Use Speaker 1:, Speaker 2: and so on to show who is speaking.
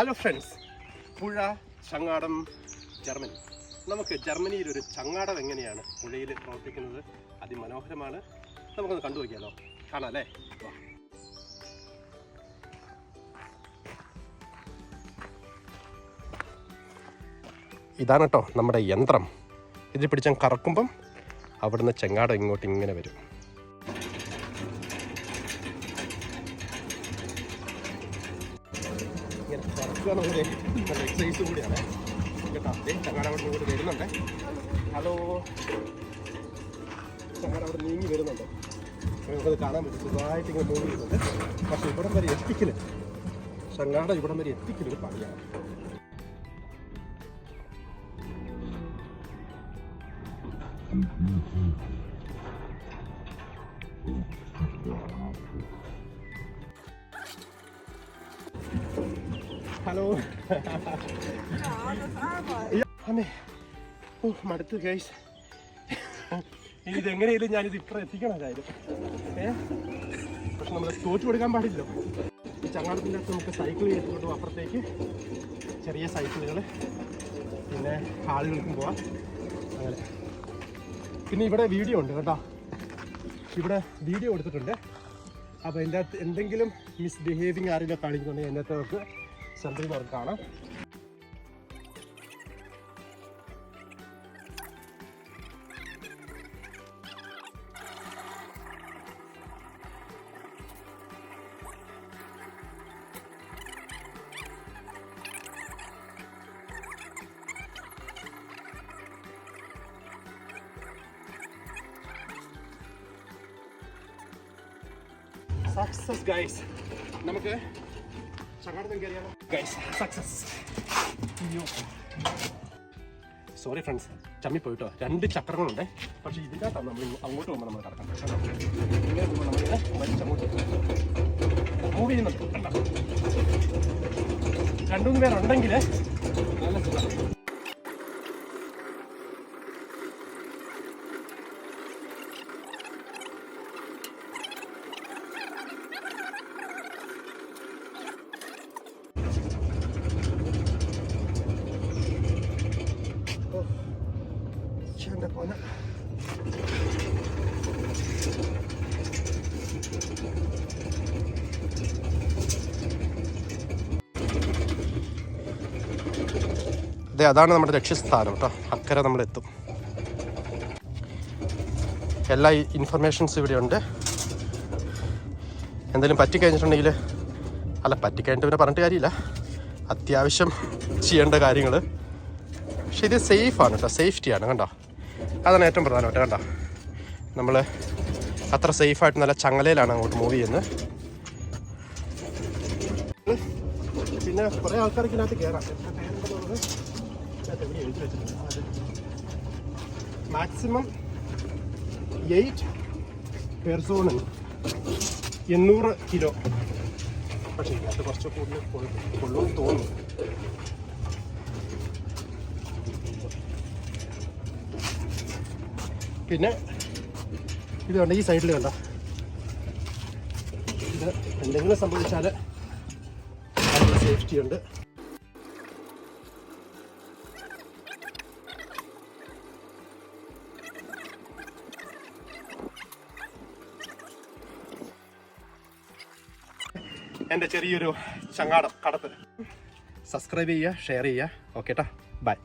Speaker 1: Hello friends പുഴ ചങ്ങാടം Germany. നമുക്ക് ജർമ്മനിയിൽ ഒരു ചങ്ങാടം എങ്ങനെയാണ് പുഴയിൽ പ്രവർത്തിക്കുന്നത് അതിമനോഹരമാണ്. നമുക്കൊന്ന് കണ്ടു നോക്കിയാലോ? കാണാം അല്ലേ. ഇതാണ് കേട്ടോ നമ്മുടെ യന്ത്രം. ഇതിൽ പിടിച്ചാൽ കറക്കുമ്പം അവിടുന്ന് ചെങ്ങാടം ഇങ്ങോട്ട് ഇങ്ങനെ വരും. ഇങ്ങനെ കറക്കുക ഒരു നല്ല എക്സസൈസ് കൂടിയാണ്. കേട്ടോ ദേ ചങ്ങാടവിടെ നിന്ന് കൂടി വരുന്നുണ്ട്. ഹലോ. ചങ്ങാടവിടെ നീങ്ങി വരുന്നുണ്ട്. നമുക്കത് കാണാൻ പറ്റും. സുഖമായിട്ട് ഇങ്ങനെ മൂവ് ചെയ്യുന്നുണ്ട്. പക്ഷെ ഇവിടം വരെ എത്തിക്കൽ. ചങ്ങാടം ഇവിടം വരെ എത്തിക്കലൊരു പണിയാണ്. ഹലോ. അമ്മേ. ഓ മടുത്തു ഗൈസ് ഇനി ഇതെങ്ങനെയായാലും ഞാനിത് ഇത്ര എത്തിക്കണം കാര്യം ഏ? പക്ഷെ നമ്മൾ തോറ്റു കൊടുക്കാൻ പാടില്ലല്ലോ. ഈ ചങ്ങാടത്തിന്റെ അകത്ത് നമുക്ക് സൈക്കിൾ ചെയ്തുകൊണ്ട് അപ്പുറത്തേക്ക്. ചെറിയ സൈക്കിളുകൾ പിന്നെ ആളുകൾക്കും പോവാം. അങ്ങനെ. പിന്നെ ഇവിടെ വീഡിയോ ഉണ്ട് കേട്ടോ. ഇവിടെ വീഡിയോ എടുത്തിട്ടുണ്ട്. അപ്പോൾ എന്റെ അകത്ത് എന്തെങ്കിലും മിസ്ബിഹേവിങ് ആരെങ്കിലും കാണിക്കുന്നുണ്ടെങ്കിൽ എന്റെ അകത്ത് നമുക്ക് സെൻട്രൽ വർക്കാണ് കാണാം സക്സസ് ഗൈസ് നമുക്ക് സോറി ഫ്രണ്ട്സ് ചമ്മി പോയിട്ടോ. രണ്ട് ചക്രങ്ങളുണ്ട്. പക്ഷേ ഇതിനകത്താണ് നമ്മൾ അങ്ങോട്ട് പോകുമ്പോൾ നമ്മൾ കിടക്കണം ഇങ്ങനെ പോകുമ്പോൾ മൂവ് ചെയ്യുന്നുണ്ട്. രണ്ടുമൂന്ന് പേരുണ്ടെങ്കിൽ നല്ല സുഖം എന്റെ പോന അതെ അതാണ് നമ്മുടെ ലക്ഷ്യസ്ഥാനം കേട്ടോ അക്കരെ നമ്മൾ എത്തും എല്ലാ ഇൻഫർമേഷൻസ് ഇവിടെ ഉണ്ട്. എന്തെങ്കിലും പറ്റിക്കഴിഞ്ഞിട്ടുണ്ടെങ്കിൽ അല്ല പറ്റിക്കഴിഞ്ഞിട്ട് പിന്നെ പറഞ്ഞിട്ട് കാര്യമില്ല. അത്യാവശ്യം ചെയ്യേണ്ട കാര്യങ്ങൾ പക്ഷേ ഇത് സേഫാണ് കേട്ടോ സേഫ്റ്റിയാണ് കണ്ടോ? അതാണ് ഏറ്റവും പ്രധാനമായിട്ട് കണ്ടോ? നമ്മൾ അത്ര സേഫായിട്ട് നല്ല ചങ്ങലയിലാണ് അങ്ങോട്ട് മൂവ് ചെയ്യുന്നത്. പിന്നെ കുറേ ആൾക്കാർക്ക് ഇതിനകത്ത് കയറാം മാക്സിമം എയ്റ്റ് പെർസോണിന് എണ്ണൂറ് കിലോ പക്ഷേ ഇതിനകത്ത് കുറച്ച് കൂടുതൽ കൊള്ളും തോന്നുന്നു. പിന്നെ ഇത് കണ്ട ഈ സൈഡിൽ കണ്ട? ഇത് എന്തെങ്കിലും സംഭവിച്ചാൽ സേഫ്റ്റി ഉണ്ട്. എന്റെ ചെറിയൊരു ചങ്ങാടം കടത്ത്. സബ്സ്ക്രൈബ് ചെയ്യുക ഷെയർ ചെയ്യുക. ഓക്കെ ട്ടാ. ബൈ